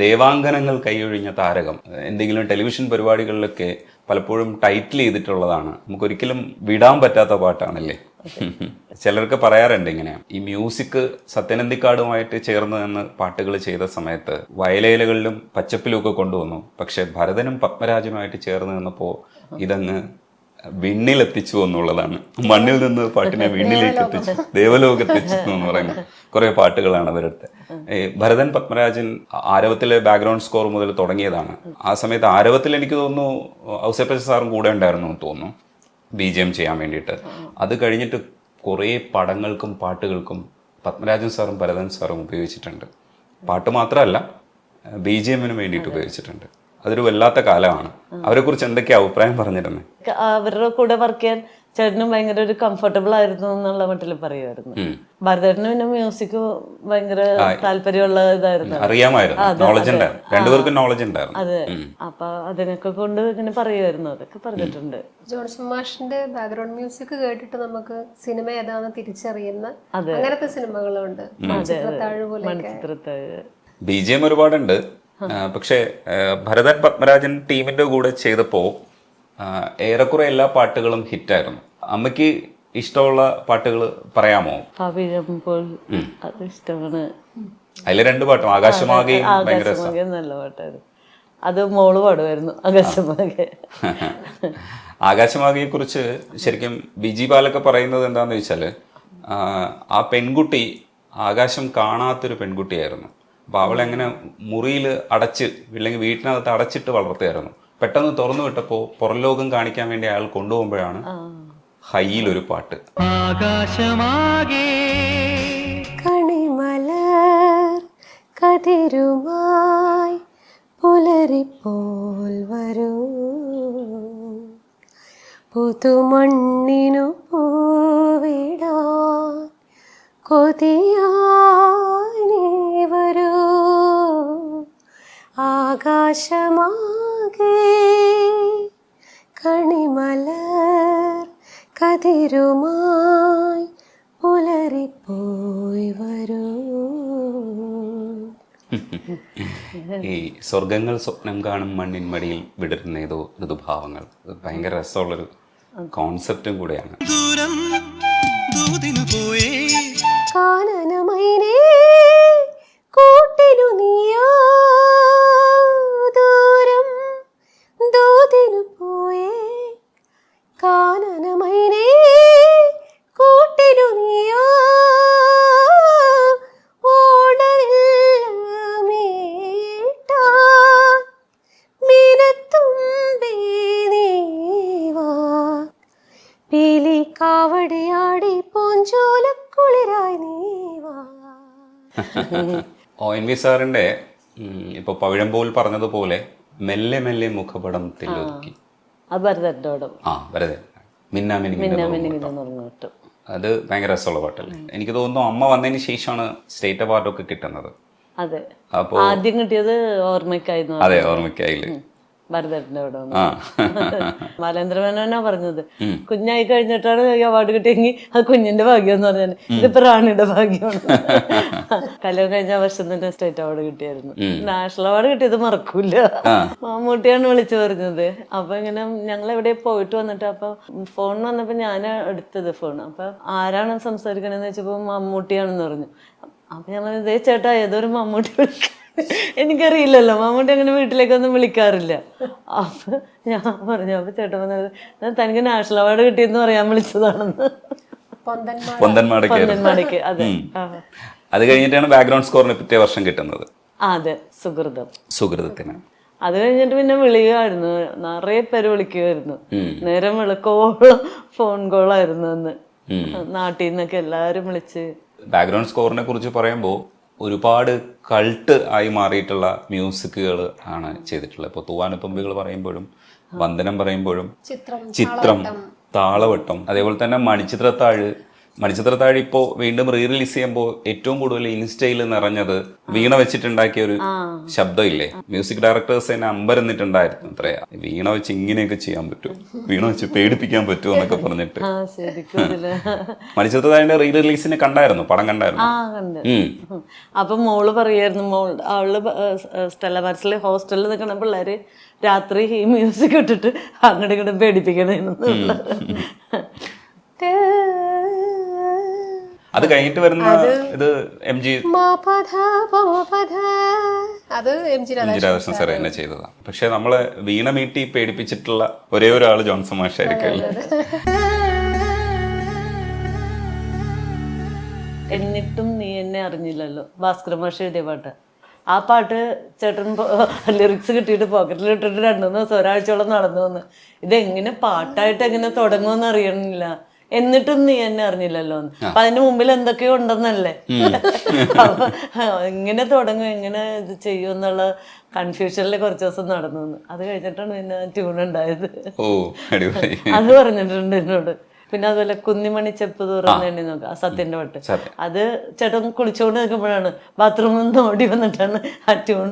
ദേവാങ്കനങ്ങൾ കൈയൊഴിഞ്ഞ താരകം എന്തെങ്കിലും ടെലിവിഷൻ പരിപാടികളിലൊക്കെ പലപ്പോഴും ടൈറ്റിൽ ചെയ്തിട്ടുള്ളതാണ്. നമുക്കൊരിക്കലും വിടാൻ പറ്റാത്ത പാട്ടാണല്ലേ? ചിലർക്ക് പറയാറുണ്ട് ഇങ്ങനെ ഈ മ്യൂസിക് സത്യനന്ദിക്കാടുമായിട്ട് ചേർന്ന് നിന്ന് പാട്ടുകൾ ചെയ്ത സമയത്ത് വയലേലകളിലും പച്ചപ്പിലും ഒക്കെ കൊണ്ടുവന്നു. പക്ഷെ ഭരതനും പത്മരാജനുമായിട്ട് ചേർന്ന് നിന്നപ്പോൾ ഇതങ്ങ് വിണ്ണിലെത്തിച്ചു എന്നുള്ളതാണ്. മണ്ണിൽ നിന്ന് പാട്ടിനെ വിണ്ണിലേക്ക് എത്തിച്ചു ദേവലോകത്തെത്തിച്ചു എന്ന് പറയുന്ന കുറെ പാട്ടുകളാണ് അവരടുത്ത് ഈ ഭരതൻ പത്മരാജൻ ആരവത്തിലെ ബാക്ക്ഗ്രൗണ്ട് സ്കോർ മുതൽ തുടങ്ങിയതാണ്. ആ സമയത്ത് ആരവത്തിൽ എനിക്ക് തോന്നുന്നു ഔസേപ്പച്ച സാറും കൂടെ ഉണ്ടായിരുന്നു എന്ന് തോന്നുന്നു. ബി ജി എം ചെയ്യാൻ വേണ്ടിയിട്ട്. അത് കഴിഞ്ഞിട്ട് കുറേ പടങ്ങൾക്കും പാട്ടുകൾക്കും പത്മരാജൻ സാറും ഭരതൻ സാറും ഉപയോഗിച്ചിട്ടുണ്ട്. പാട്ട് മാത്രമല്ല ബി ജി എമ്മിന് വേണ്ടിയിട്ട് ഉപയോഗിച്ചിട്ടുണ്ട്. അതൊരു വല്ലാത്ത കാലമാണ്. അവരെ കുറിച്ച് എന്തൊക്കെയാ അഭിപ്രായം പറഞ്ഞിരുന്നത് അവരുടെ കൂടെ വർക്ക് ചെയ്യാൻ ചേട്ടനും ഭയങ്കര ഒരു കംഫർട്ടബിൾ ആയിരുന്നു എന്നുള്ള മട്ടിൽ പറയുമായിരുന്നു ഭരതേട്ടന് പിന്നെ മ്യൂസിക് ഭയങ്കര താല്പര്യമുള്ള ഇതായിരുന്നു. അറിയാമായിരുന്നു. നോളജ് ഉണ്ടായിരുന്നു. രണ്ടുപേർക്കും നോളജ് ഉണ്ടായിരുന്നു. അതെ. അപ്പൊ അതിനൊക്കെ കൊണ്ട് ഇങ്ങനെ പറയുമായിരുന്നു അതൊക്കെ പറഞ്ഞിട്ടുണ്ട്. ജോൺസൺ മാഷിന്റെ ബാക്ക്ഗ്രൗണ്ട് മ്യൂസിക് കേട്ടിട്ട് നമുക്ക് സിനിമ ഏതാണെന്ന് തിരിച്ചറിയുന്ന അങ്ങനത്തെ സിനിമകളുണ്ട്. മൺചിത്രത്താഴ്. ബി ജി എം ഒരുപാടുണ്ട്. പക്ഷേ ഭരതൻ പത്മരാജൻ ടീമിന്റെ കൂടെ ചെയ്തപ്പോൾ ഏറെക്കുറെ എല്ലാ പാട്ടുകളും ഹിറ്റായിരുന്നു. അമ്മയ്ക്ക് ഇഷ്ടമുള്ള പാട്ടുകൾ പറയാമോ? പവിഴമ്പോൾ അത് ഇഷ്ടമാണ്. അതിലെ രണ്ട് പാട്ടും ആകാശമാകെയും ആകാശമാകെ നല്ല പാട്ടായിരുന്നു. അത് മോൾ പാടുമായിരുന്നു ആകാശമാകെ. ആകാശമാകയെ കുറിച്ച് ശരിക്കും ബിജി ബാലൊക്കെ പറയുന്നത് എന്താണെന്ന് വെച്ചാൽ ആ പെൺകുട്ടി ആകാശം കാണാത്തൊരു പെൺകുട്ടിയായിരുന്നു. അപ്പൊ അവളെങ്ങനെ മുറിയിൽ അടച്ച് ഇല്ലെങ്കിൽ വീട്ടിനകത്ത് അടച്ചിട്ട് വളർത്തുകയായിരുന്നു പെട്ടെന്ന് തുറന്നു വിട്ടപ്പോൾ പുറംലോകം കാണിക്കാൻ വേണ്ടി അയാൾ കൊണ്ടുപോകുമ്പോഴാണ് ഹൈയിലൊരു പാട്ട്. ആകാശമാകെ കണിമലർ കതിരുമായി പുലരിപ്പോൾ വരൂ. പുതുമണ്ണിനു പൂവിടാൻ കൊതിയായി ആകാശമാകെ കണിമലർ കതിരുമായി പുലരിപ്പോയി വരൂ. ഈ സ്വർഗങ്ങൾ സ്വപ്നം കാണും മണ്ണിൻ മടിയിൽ വിടരുന്ന ഏതോ ഋതുഭാവങ്ങൾ ഭയങ്കര രസമുള്ളൊരു കോൺസെപ്റ്റും കൂടെയാണ്. ദൂരം ദൂതിനു പോയേ. കാനനമൈനേ കൂട്ടിനു നീയോ. ദൂരം ദൂതിനു പോയേ. കാനനമൈനേ കൂട്ടിനു നീയോ. ഒ എൻ വി സാറിന്റെ ഇപ്പൊ പവിഴമ്പോൽ പറഞ്ഞതുപോലെ മെല്ലെ മെല്ലെ മുഖപടം തെല്ലൊതുക്കി അത് ആ ഭയങ്കര രസമുള്ള പാട്ടല്ലേ? എനിക്ക് തോന്നുന്നു അമ്മ വന്നതിന് ശേഷമാണ് സ്റ്റേറ്റ് അവാർഡൊക്കെ കിട്ടുന്നത്. അതെ. അപ്പോൾ ആദ്യം കിട്ടിയത് ഓർമ്മയ്ക്കായിരുന്നു. അതെ ഓർമ്മയ്ക്കായില്ലേ. ബാലേന്ദ്രമേനോനാ പറഞ്ഞത്. കുഞ്ഞായി കഴിഞ്ഞിട്ടാണ് അവാർഡ് കിട്ടിയെങ്കിൽ അത് കുഞ്ഞിന്റെ ഭാഗ്യം എന്ന് പറഞ്ഞാൽ ഇതിപ്പോ റാണിയുടെ ഭാഗ്യമാണ്. കല്യാണം കഴിഞ്ഞ വർഷം തന്നെ സ്റ്റേറ്റ് അവാർഡ് കിട്ടിയായിരുന്നു. നാഷണൽ അവാർഡ് കിട്ടിയത് മറക്കൂല. മമ്മൂട്ടിയാണ് വിളിച്ചു പറഞ്ഞത്. അപ്പൊ ഇങ്ങനെ ഞങ്ങൾ എവിടെ പോയിട്ട് വന്നിട്ട് അപ്പൊ ഫോൺ വന്നപ്പോ ഞാൻ എടുത്തത് ഫോൺ അപ്പൊ ആരാണ് സംസാരിക്കണെന്ന് വെച്ചപ്പോ മമ്മൂട്ടിയാണെന്ന് പറഞ്ഞു. അപ്പൊ ഞാൻ പറഞ്ഞു "ദേ ചേട്ടാ ഏതൊരു മമ്മൂട്ടി വിളിക്ക എനിക്കറിയില്ലല്ലോ. മമ്മൂട്ടി അങ്ങനെ വീട്ടിലേക്കൊന്നും വിളിക്കാറില്ല. അപ്പൊ ഞാൻ പറഞ്ഞു അപ്പൊ ചേട്ടൻ പറഞ്ഞത് "ഞാൻ തനിക്ക് നാഷണൽ അവാർഡ് കിട്ടിയെന്ന് പറയാൻ വിളിച്ചതാണെന്ന്. പൊന്തന്മാർ പൊന്തന്മാടൊക്കെ അതെ. അത് കഴിഞ്ഞിട്ടാണ് ബാക്ക്ഗ്രൗണ്ട് സ്കോറിന് പിറ്റേ വർഷം കിട്ടുന്നത്. ആ, അതെ. സുഹൃതം. സുഹൃതത്തിന്. അത് കഴിഞ്ഞിട്ട് പിന്നെ വിളിയായിരുന്നു നിറയെ പേര് വിളിക്കുമായിരുന്നു. നേരം വിളക്കോളം ഫോൺ കോളായിരുന്നു അന്ന്. നാട്ടിൽ നിന്നൊക്കെ എല്ലാരും വിളിച്ച്. ബാക്ക്ഗ്രൗണ്ട് സ്കോറിനെ കുറിച്ച് പറയുമ്പോൾ ഒരുപാട് കൾട്ട് ആയി മാറിയിട്ടുള്ള മ്യൂസിക്കുകൾ ആണ് ചെയ്തിട്ടുള്ളത്. ഇപ്പോൾ തൂവാനപ്പമ്പികൾ പറയുമ്പോഴും വന്ദനം പറയുമ്പോഴും ചിത്രം ചിത്രം താളവട്ടം അതേപോലെ തന്നെ മണിച്ചിത്രത്താഴ് മണിച്ചിത്രത്താഴ് ഇപ്പോ വീണ്ടും റീ റിലീസ് ചെയ്യുമ്പോൾ ഏറ്റവും കൂടുതൽ ഇൻസ്റ്റയിൽ നിറഞ്ഞത് വീണ വെച്ചിട്ടുണ്ടാക്കിയ ഒരു ശബ്ദം ഇല്ലേ മ്യൂസിക് ഡയറക്ടേഴ്സ് തന്നെ അമ്പരന്നിട്ടുണ്ടായിരുന്നു അത്രയാ. വീണ വെച്ച് ഇങ്ങനെയൊക്കെ ചെയ്യാൻ പറ്റും. വീണ വെച്ച് പേടിപ്പിക്കാൻ പറ്റുമോ എന്നൊക്കെ പറഞ്ഞിട്ട്. മണിച്ചിത്രത്താഴിന്റെ റീ റിലീസിന് കണ്ടായിരുന്നു? പടം കണ്ടായിരുന്നു. അപ്പൊ മോൾ പറയായിരുന്നു മോൾ അവൾ സ്റ്റെല്ല മനസ്സിൽ ഹോസ്റ്റലിൽ നിൽക്കുന്ന പിള്ളേര് രാത്രി ഈ മ്യൂസിക് ഇട്ടിട്ട് അങ്ങോട്ട് ഇങ്ങോട്ട് പേടിപ്പിക്കണേന്ന് അത് കഴിഞ്ഞിട്ട് വരുന്ന ഇത് എം ജി അത് എം ജി രാധാകൃഷ്ണൻ സാർ തന്നെ ചെയ്തതാണ് പക്ഷെ നമ്മളെ വീണ മീട്ടി പേടിപ്പിച്ചിട്ടുള്ള ഒരേ ഒരാൾ ജോൺസൺ മാഷായിരിക്കും? എന്നിട്ടും നീ എന്നെ അറിഞ്ഞില്ലല്ലോ. ഭാസ്കര മാഷ എഴുതിയ പാട്ട്. ആ പാട്ട് ചേട്ടൻ ലിറിക്സ് കിട്ടിയിട്ട് പോക്കറ്റിൽ ഇട്ടിട്ട് രണ്ടു മൂന്ന് ദിവസം ഒരാഴ്ചയോളം നടന്നു വന്ന്. ഇതെങ്ങനെ പാട്ടായിട്ട് എങ്ങനെ തുടങ്ങുമെന്ന് അറിയണില്ല. എന്നിട്ടും നീ എന്നെ അറിഞ്ഞില്ലല്ലോ എന്ന്. അപ്പൊ അതിന് മുമ്പിൽ എന്തൊക്കെയോ ഉണ്ടെന്നല്ലേ? അപ്പൊ എങ്ങനെ തുടങ്ങും എങ്ങനെ ഇത് ചെയ്യും എന്നുള്ള കൺഫ്യൂഷനിൽ കുറച്ച് ദിവസം നടന്നു അത് കഴിഞ്ഞിട്ടാണ് പിന്നെ ട്യൂൺ ഉണ്ടായത്. അത് പറഞ്ഞിട്ടുണ്ട് എന്നോട്. പിന്നെ അതുപോലെ കുന്നിമണി ചെപ്പ് തുറന്നേണ്ടി ആ. സത്യന്റെ പാട്ട്. അത് ചേട്ടൻ കുളിച്ചുകൊണ്ട് നിൽക്കുമ്പോഴാണ് ബാത്റൂമിൽ നിന്ന് ഓടി വന്നിട്ടാണ് ആ ട്യൂൺ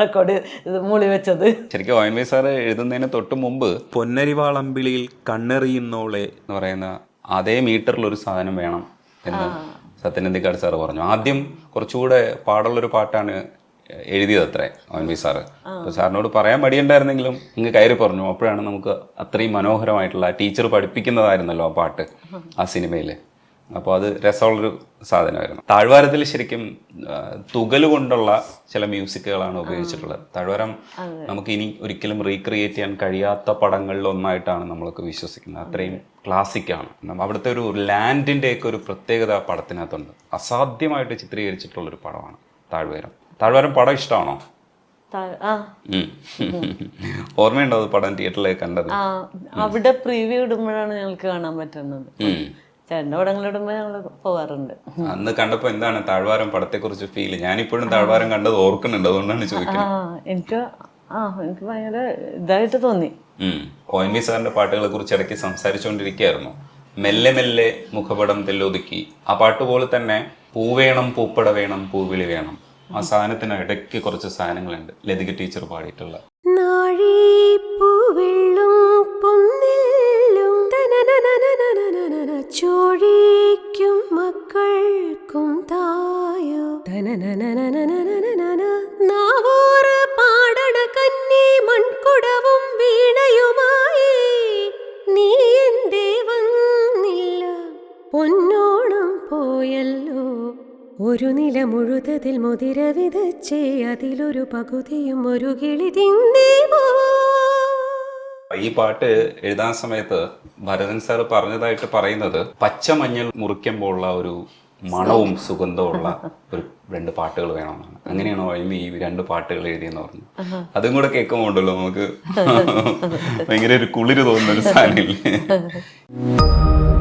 റെക്കോർഡ് ഇത് മൂളി വെച്ചത്. ശരിക്കും ഒ എൻ വി സാറ് എഴുതുന്നതിന് തൊട്ട് മുമ്പ് പൊന്നരിവാളമ്പിളിയിൽ കണ്ണെറിയുന്നോളെ എന്ന് പറയുന്ന അതേ മീറ്ററിൽ ഒരു സാധനം വേണം എന്ന് സത്യനന്ദിക്കാട് സാറ് പറഞ്ഞു. ആദ്യം കുറച്ചുകൂടെ പാടുള്ളൊരു പാട്ടാണ് എഴുതിയത് അത്രേ അവൻ വി സാറ് അപ്പോൾ സാറിനോട് പറയാൻ മടിയുണ്ടായിരുന്നെങ്കിലും ഇങ്ങ് കയറി പറഞ്ഞു. അപ്പോഴാണ് നമുക്ക് അത്രയും മനോഹരമായിട്ടുള്ള ടീച്ചർ പഠിപ്പിക്കുന്നതായിരുന്നല്ലോ ആ പാട്ട് ആ സിനിമയിൽ അപ്പോൾ അത് രസമുള്ളൊരു സാധനമായിരുന്നു. താഴ്വാരത്തിൽ ശരിക്കും തുകൽ കൊണ്ടുള്ള ചില മ്യൂസിക്കുകളാണ് ഉപയോഗിച്ചിട്ടുള്ളത്. താഴ്വാരം നമുക്ക് ഇനി ഒരിക്കലും റീക്രിയേറ്റ് ചെയ്യാൻ കഴിയാത്ത പടങ്ങളിൽ ഒന്നായിട്ടാണ് നമ്മളൊക്കെ വിശ്വസിക്കുന്നത്. അത്രയും ക്ലാസിക്കാണ് അവിടുത്തെ ഒരു ലാൻഡിന്റെ ഒക്കെ ഒരു പ്രത്യേകത പടത്തിനകത്തുണ്ട്. അസാധ്യമായിട്ട് ചിത്രീകരിച്ചിട്ടുള്ള ഒരു പടമാണ് താഴ്വാരം. താഴ്വാരം പടം ഇഷ്ടമാണോ? ഓർമ്മയുണ്ടോ പടം തിയേറ്ററിലേക്ക് കണ്ടത്? അവിടെ പ്രീവ്യൂ ഇടുമ്പോഴാണ് ഞങ്ങൾക്ക് കാണാൻ പറ്റുന്നത്. ചേട്ടന്റെ പടങ്ങൾ ഇടുമ്പോൾ ഞങ്ങൾ പോവാറുണ്ട്. അന്ന് കണ്ടപ്പോ എന്താണ് താഴ്വാരം പടത്തെക്കുറിച്ച് ഫീൽ ഞാനിപ്പോഴും താഴ്വാരം കണ്ടത് ഓർക്കുന്നുണ്ട് അതുകൊണ്ടാണ് ആ ചോദിക്കുന്നത് എനിക്ക് ആ എനിക്ക് ഭയങ്കര ഇതായിട്ട് തോന്നി. ഒ എൻ വി സാറിന്റെ പാട്ടുകളെ കുറിച്ച് ഇടയ്ക്ക് സംസാരിച്ചുകൊണ്ടിരിക്കുകയായിരുന്നു മെല്ലെ മെല്ലെ മുഖപടം തെല്ലൊതുക്കി. ആ പാട്ട് പോലെ തന്നെ പൂവേണം പൂപ്പട വേണം പൂവിളി വേണം. ആ സാധനത്തിന് ഇടയ്ക്ക് കുറച്ച് സാധനങ്ങളുണ്ട്. ലതിക ടീച്ചർ പാടിയിട്ടുള്ള. കൊച്ചൊഴിക്കും മക്കൾക്കും തായോ? നാവോറ് പാടണ കന്നി മൺകുടവും വീണയുമായി. നീ എന്തേ വന്നില്ല പൊന്നോണം പോയല്ലോ. ഒരു നില മുഴുതതിൽ മുതിര വിതച്ചേ അതിലൊരു പകുതിയും ഒരു കിളി തിന്നേ പോ. ഈ പാട്ട് എഴുതാൻ സമയത്ത് ഭരതൻ സാർ പറഞ്ഞതായിട്ട് പറയുന്നത് പച്ചമഞ്ഞൾ മുറിക്കുമ്പോഴുള്ള ഒരു മണവും സുഗന്ധമുള്ള ഒരു രണ്ട് പാട്ടുകൾ വേണമെന്നാണ്. അങ്ങനെയാണോ അഴിമി ഈ രണ്ട് പാട്ടുകൾ എഴുതിയെന്ന് പറഞ്ഞു അതും കൂടെ കേൾക്കുമ്പോണ്ടല്ലോ നമുക്ക്. ഭയങ്കര ഒരു കുളിര് തോന്നുന്ന ഒരു സാധനമില്ലേ?